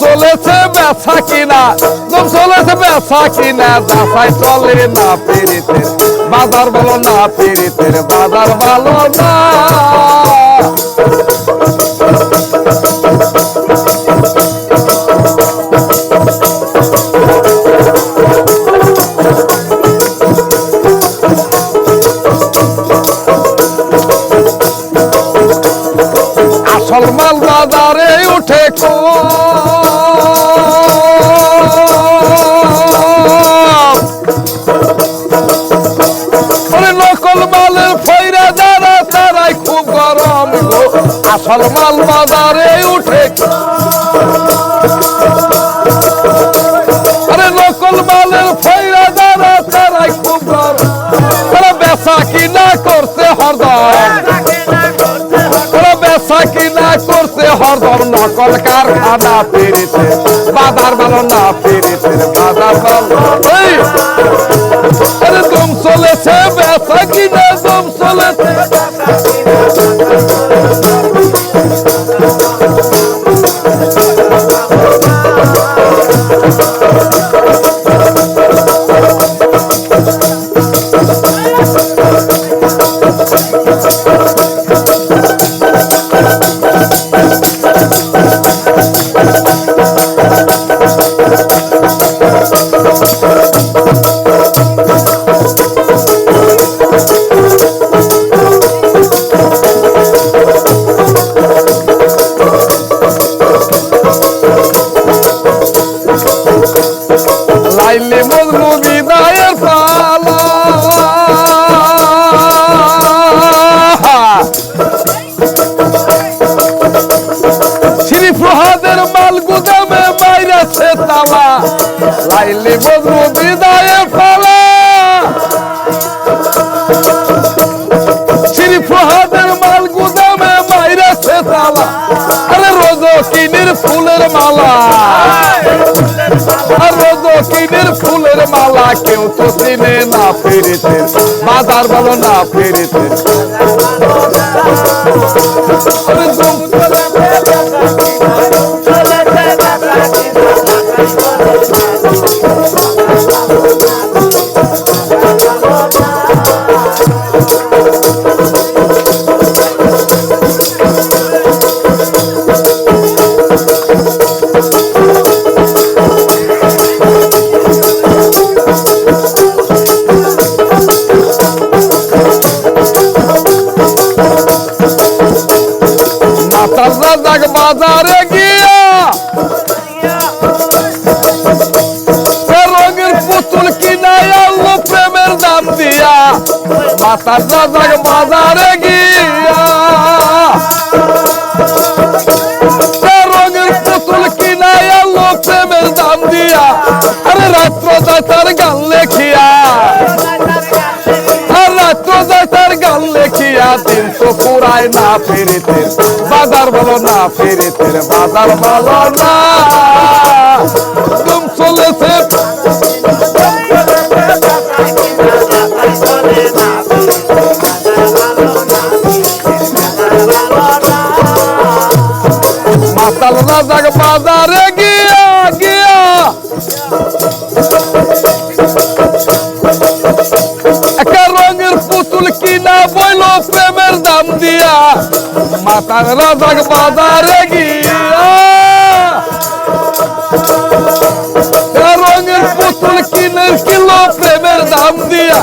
চলেছে বেচা কিনা? দম চলেছে বেচা কিনা? যাচাই চলে না পেরিতে বাজার ভালো না পেরিতে বাজার ভালো না। আসল মাল বাজারে উঠে কম আসল মাল বাজারে উঠে। আরে নকল মালের ফইরা যারা তারাই খুব তারা বেচা কিনা করছে হরদম। ওরা বেচা কিনা করছে হরদম। নকল কারখানা পেরেছে বাজার ভালো না পেরেছে বাজার ভালো আরে দম চলেছে, বেচা কিনা দম চলেছে। লাইলে মজনু বিদায়ের পালা। শ্রী প্রহাদের মাল গুদামে বাইরেছে তালা লাইলে মজনু বিদায়ের পালা। শ্রী প্রহাদের মাল গুদামে বাইরেছে তালা আরে রোজ কিনির ফুলের মালা। রোজকিনের ফুলের মালা কেউ তো চিনে না ফেরেতে। বাজার বলো না ফেরেতে। বাজারে গিয়া রঙের পুতুল কিনাই প্রেমের দাম দিয়া। মাতার রাজাক বাজারে গিয়া রঙের পুতুল কিনাই আনলো প্রেমের দাম দিয়া। আরে রাত্র পুরায় না ফেরিতে বাজার ভালো না ফেরিতে বাজার ভালো না। তুম চলেছে। মাতাল রাজাক বাজারে গিয়া গিয়া। প্রেমের দাম দিয়া মাতার রাজাক বাজারে গিয়া। রঙের পুতুল কিনে কিলো প্রেমের দাম দিয়া।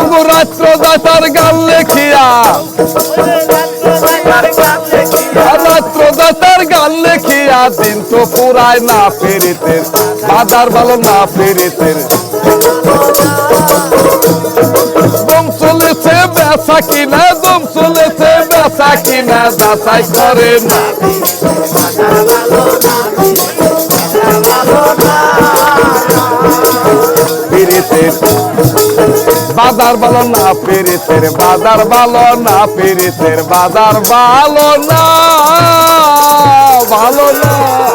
ওগো রাত্র দাতার গান লেখিয়া। রাত্র গান লেখিয়া দিন তো পুরায় না ফেরিতে বাজার ভালো না ফেরিতে কিনা যাচাই করে না বাজার ভালো না ফিরিতে বাজার ভালো না ফিরিতে বাজার ভালো না ভালো না।